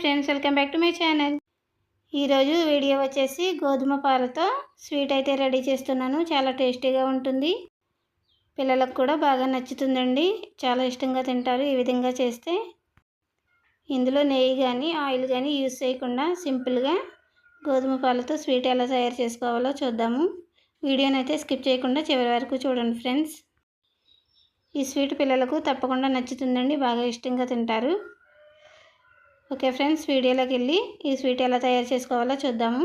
Friends welcome back to my channel. ఈరోజు video వచ్చేసి గోధుమ పాలతో స్వీట్ అయితే రెడీ చేస్తున్నాను. చాలా టేస్టీగా ఉంటుంది. పిల్లలకు కూడా బాగా నచ్చుతుందండి. చాలా ఇష్టంగా తింటారు ఈ విధంగా చేస్తే. ఇందులో నెయ్యి కానీ ఆయిల్ కానీ యూజ్ చేయకుండా సింపుల్గా గోధుమ పాలతో స్వీట్ ఎలా తయారు చేసుకోవాలో చూద్దాము. వీడియోని అయితే స్కిప్ చేయకుండా చివరి వరకు చూడండి ఫ్రెండ్స్. ఈ స్వీట్ పిల్లలకు తప్పకుండా నచ్చుతుందండి. బాగా ఇష్టంగా తింటారు. ఓకే ఫ్రెండ్స్ వీడియోలోకి వెళ్ళి ఈ స్వీట్ ఎలా తయారు చేసుకోవాలో చూద్దాము.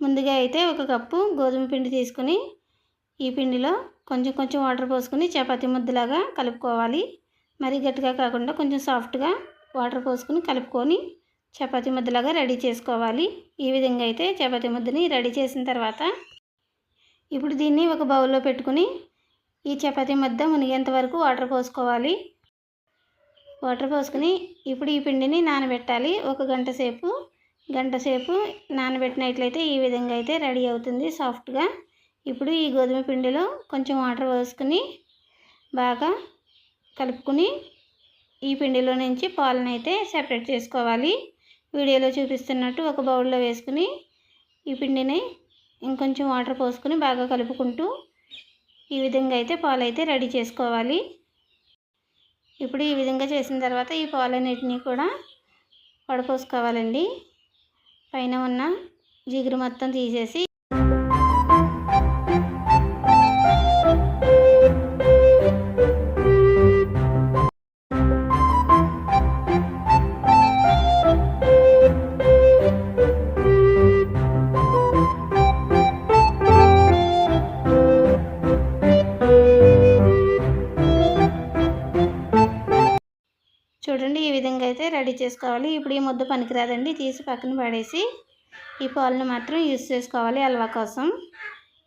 ముందుగా అయితే ఒక కప్పు గోధుమ పిండి తీసుకుని ఈ పిండిలో కొంచెం కొంచెం వాటర్ పోసుకుని చపాతి ముద్దలాగా కలుపుకోవాలి. మరీ గట్టిగా కాకుండా కొంచెం సాఫ్ట్గా వాటర్ పోసుకుని కలుపుకొని చపాతి ముద్దలాగా రెడీ చేసుకోవాలి. ఈ విధంగా అయితే చపాతి ముద్దని రెడీ చేసిన తర్వాత ఇప్పుడు దీన్ని ఒక బౌల్లో పెట్టుకుని ఈ చపాతీ ముద్ద మునిగేంత వరకు వాటర్ పోసుకోవాలి. వాటర్ పోసుకుని ఇప్పుడు ఈ పిండిని నానబెట్టాలి. ఒక గంట సేపు గంట సేపు నానబెట్టినట్లయితే ఈ విధంగా అయితే రెడీ అవుతుంది సాఫ్ట్గా. ఇప్పుడు ఈ గోధుమ పిండిలో కొంచెం వాటర్ పోసుకుని బాగా కలుపుకుని ఈ పిండిలో నుంచి పాలను అయితే సెపరేట్ చేసుకోవాలి. వీడియోలో చూపిస్తున్నట్టు ఒక బౌల్లో వేసుకుని ఈ పిండిని ఇంకొంచెం వాటర్ పోసుకుని బాగా కలుపుకుంటూ ఈ విధంగా అయితే పాలు అయితే రెడీ చేసుకోవాలి. ఇప్పుడు ఈ విధంగా చేసిన తర్వాత ఈ పాలన్నిటిని కూడా వడపోసుకోవాలండి పైన ఉన్న జిగురు మొత్తం తీసేసి రెడీ చేసుకోవాలి. ఇప్పుడు ఈ ముద్ద పనికిరాదండి. తీసి పక్కన పడేసి ఈ పాలను మాత్రం యూస్ చేసుకోవాలి హల్వా కోసం.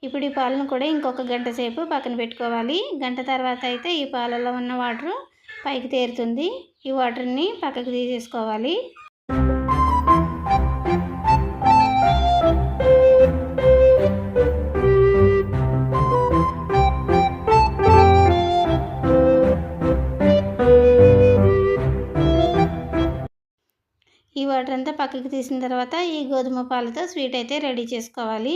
ఇప్పుడు ఈ పాలను కూడా ఇంకొక గంట సేపు పక్కన పెట్టుకోవాలి. గంట తర్వాత అయితే ఈ పాలలో ఉన్న వాటర్ పైకి తేరుతుంది. ఈ వాటర్ని పక్కకు తీసేసుకోవాలి. పక్కకి తీసిన తర్వాత ఈ గోధుమ పాలతో స్వీట్ అయితే రెడీ చేసుకోవాలి.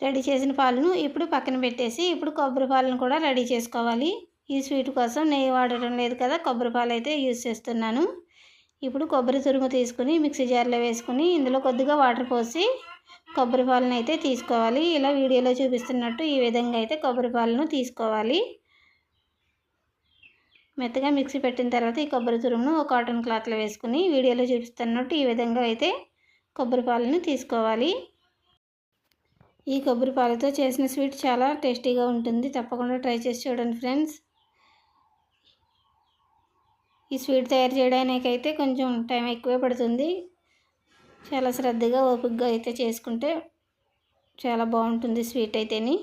రెడీ చేసిన పాలను ఇప్పుడు పక్కన పెట్టేసి ఇప్పుడు కొబ్బరి పాలను కూడా రెడీ చేసుకోవాలి. ఈ స్వీట్ కోసం నెయ్యి వాడటం లేదు కదా కొబ్బరి పాలు అయితే యూజ్ చేస్తున్నాను. ఇప్పుడు కొబ్బరి తురుము తీసుకుని మిక్సీ జార్లో వేసుకుని ఇందులో కొద్దిగా వాటర్ పోసి కొబ్బరి పాలను అయితే తీసుకోవాలి. ఇలా వీడియోలో చూపిస్తున్నట్టు ఈ విధంగా అయితే కొబ్బరి పాలను తీసుకోవాలి. మెత్తగా మిక్సీ పెట్టిన తర్వాత ఈ కొబ్బరి తురుమును ఒక కాటన్ క్లాత్లో వేసుకుని వీడియోలో చూపిస్తున్నట్టు ఈ విధంగా అయితే కొబ్బరి పాలను తీసుకోవాలి. ఈ కొబ్బరి పాలతో చేసిన స్వీట్ చాలా టేస్టీగా ఉంటుంది. తప్పకుండా ట్రై చేసి చూడండి ఫ్రెండ్స్. ఈ స్వీట్ తయారు చేయడానికి అయితే కొంచెం టైం ఎక్కువే పడుతుంది. చాలా శ్రద్ధగా ఓపికగా అయితే చేసుకుంటే చాలా బాగుంటుంది స్వీట్ అయితేని.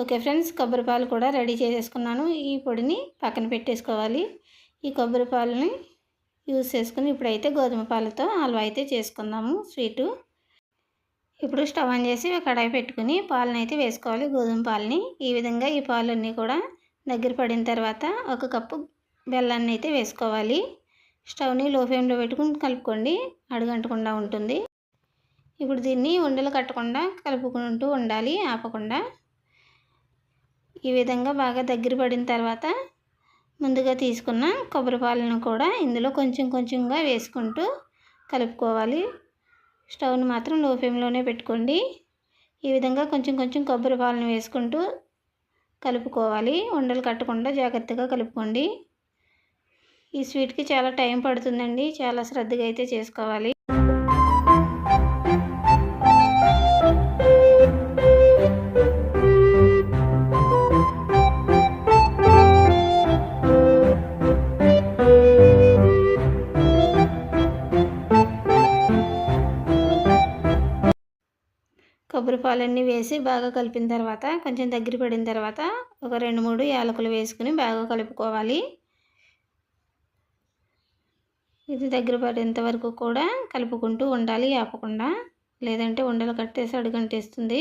ఓకే ఫ్రెండ్స్ కొబ్బరి పాలు కూడా రెడీ చేసేసుకున్నాను. ఈ పొడిని పక్కన పెట్టేసుకోవాలి. ఈ కొబ్బరి పాలని యూస్ చేసుకుని ఇప్పుడైతే గోధుమ పాలతో హల్వా అయితే చేసుకుందాము స్వీటు. ఇప్పుడు స్టవ్ ఆన్ చేసి కడాయి పెట్టుకుని పాలను అయితే వేసుకోవాలి. గోధుమ పాలని ఈ విధంగా ఈ పాలన్నీ కూడా దగ్గర పడిన తర్వాత ఒక కప్పు బెల్లాన్ని అయితే వేసుకోవాలి. స్టవ్ని లో ఫ్లేమ్లో పెట్టుకుని కలుపుకోండి. అడుగంటకుండా ఉంటుంది. ఇప్పుడు దీన్ని ఉండలు కట్టకుండా కలుపుకుంటూ ఉండాలి ఆపకుండా. ఈ విధంగా బాగా దగ్గర పడిన తర్వాత ముందుగా తీసుకున్న కొబ్బరి పాలను కూడా ఇందులో కొంచెం కొంచెంగా వేసుకుంటూ కలుపుకోవాలి. స్టవ్ని మాత్రం లో ఫ్లేమ్లోనే పెట్టుకోండి. ఈ విధంగా కొంచెం కొంచెం కొబ్బరి పాలను వేసుకుంటూ కలుపుకోవాలి. ఉండలు కట్టకుండా జాగ్రత్తగా కలుపుకోండి. ఈ స్వీట్కి చాలా టైం పడుతుందండి. చాలా శ్రద్ధగా అయితే చేసుకోవాలి. పాలన్నీ వేసి బాగా కలిపిన తర్వాత కొంచెం దగ్గర పడిన తర్వాత ఒక రెండు మూడు యాలకులు వేసుకుని బాగా కలుపుకోవాలి. ఇది దగ్గర పడేంత వరకు కూడా కలుపుకుంటూ ఉండాలి ఆపకుండా. లేదంటే ఉండలు కట్టేసి అడుగంటేస్తుంది.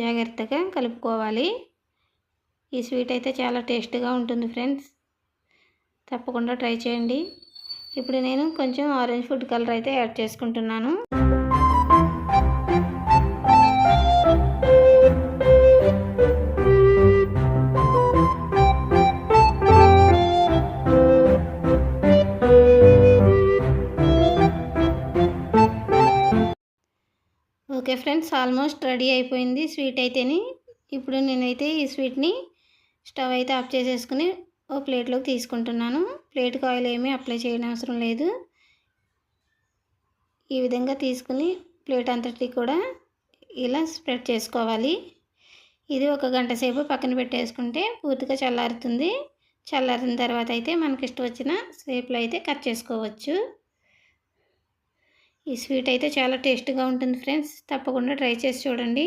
జాగ్రత్తగా కలుపుకోవాలి. ఈ స్వీట్ అయితే చాలా టేస్ట్గా ఉంటుంది ఫ్రెండ్స్. తప్పకుండా ట్రై చేయండి. ఇప్పుడు నేను కొంచెం ఆరెంజ్ ఫుడ్ కలర్ అయితే యాడ్ చేసుకుంటున్నాను. ఫ్రెండ్స్ ఆల్మోస్ట్ రెడీ అయిపోయింది స్వీట్ అయితేని. ఇప్పుడు నేనైతే ఈ స్వీట్ని స్టవ్ అయితే ఆఫ్ చేసేసుకుని ఓ ప్లేట్లోకి తీసుకుంటున్నాను. ప్లేట్కి ఆయిల్ ఏమీ అప్లై చేయని అవసరం లేదు. ఈ విధంగా తీసుకుని ప్లేట్ అంతటి కూడా ఇలా స్ప్రెడ్ చేసుకోవాలి. ఇది ఒక గంట సేపు పక్కన పెట్టేసుకుంటే పూర్తిగా చల్లారుతుంది. చల్లారిన తర్వాత అయితే మనకి ఇష్టం వచ్చిన షేప్లో అయితే కట్ చేసుకోవచ్చు. ఈ స్వీట్ అయితే చాలా టేస్ట్గా ఉంటుంది ఫ్రెండ్స్. తప్పకుండా ట్రై చేసి చూడండి.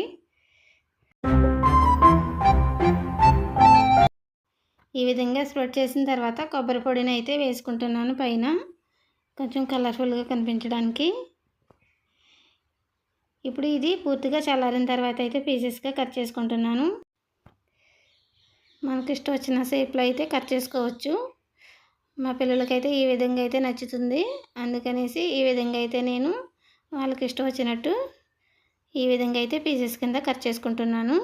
ఈ విధంగా స్ప్రెడ్ చేసిన తర్వాత కొబ్బరి పొడిని అయితే వేసుకుంటున్నాను పైన. కొంచెం కలర్ఫుల్గా కనిపించడానికి. ఇప్పుడు ఇది పూర్తిగా చల్లారిన తర్వాత అయితే పీసెస్గా కట్ చేసుకుంటున్నాను. మనకి ఇష్టం వచ్చిన షేప్లో అయితే కట్ చేసుకోవచ్చు. మా పిల్లలకైతే ఈ విధంగా అయితే నచ్చుతుంది. అందుకనేసి ఈ విధంగా అయితే నేను వాళ్ళకి ఇష్టం వచ్చినట్టు ఈ విధంగా అయితే పీసెస్ కింద కట్ చేసుకుంటున్నాను.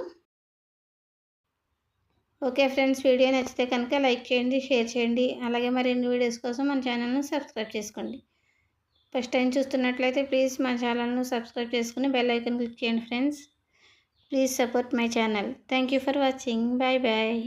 ఓకే ఫ్రెండ్స్ వీడియో నచ్చితే కనుక లైక్ చేయండి షేర్ చేయండి. అలాగే మరిన్ని వీడియోస్ కోసం మన ఛానల్ను సబ్స్క్రైబ్ చేసుకోండి. ఫస్ట్ టైం చూస్తున్నట్లయితే ప్లీజ్ మా ఛానల్ను సబ్స్క్రైబ్ చేసుకుని బెల్ ఐకన్ క్లిక్ చేయండి friends. Please support my channel. Thank you for watching. Bye bye.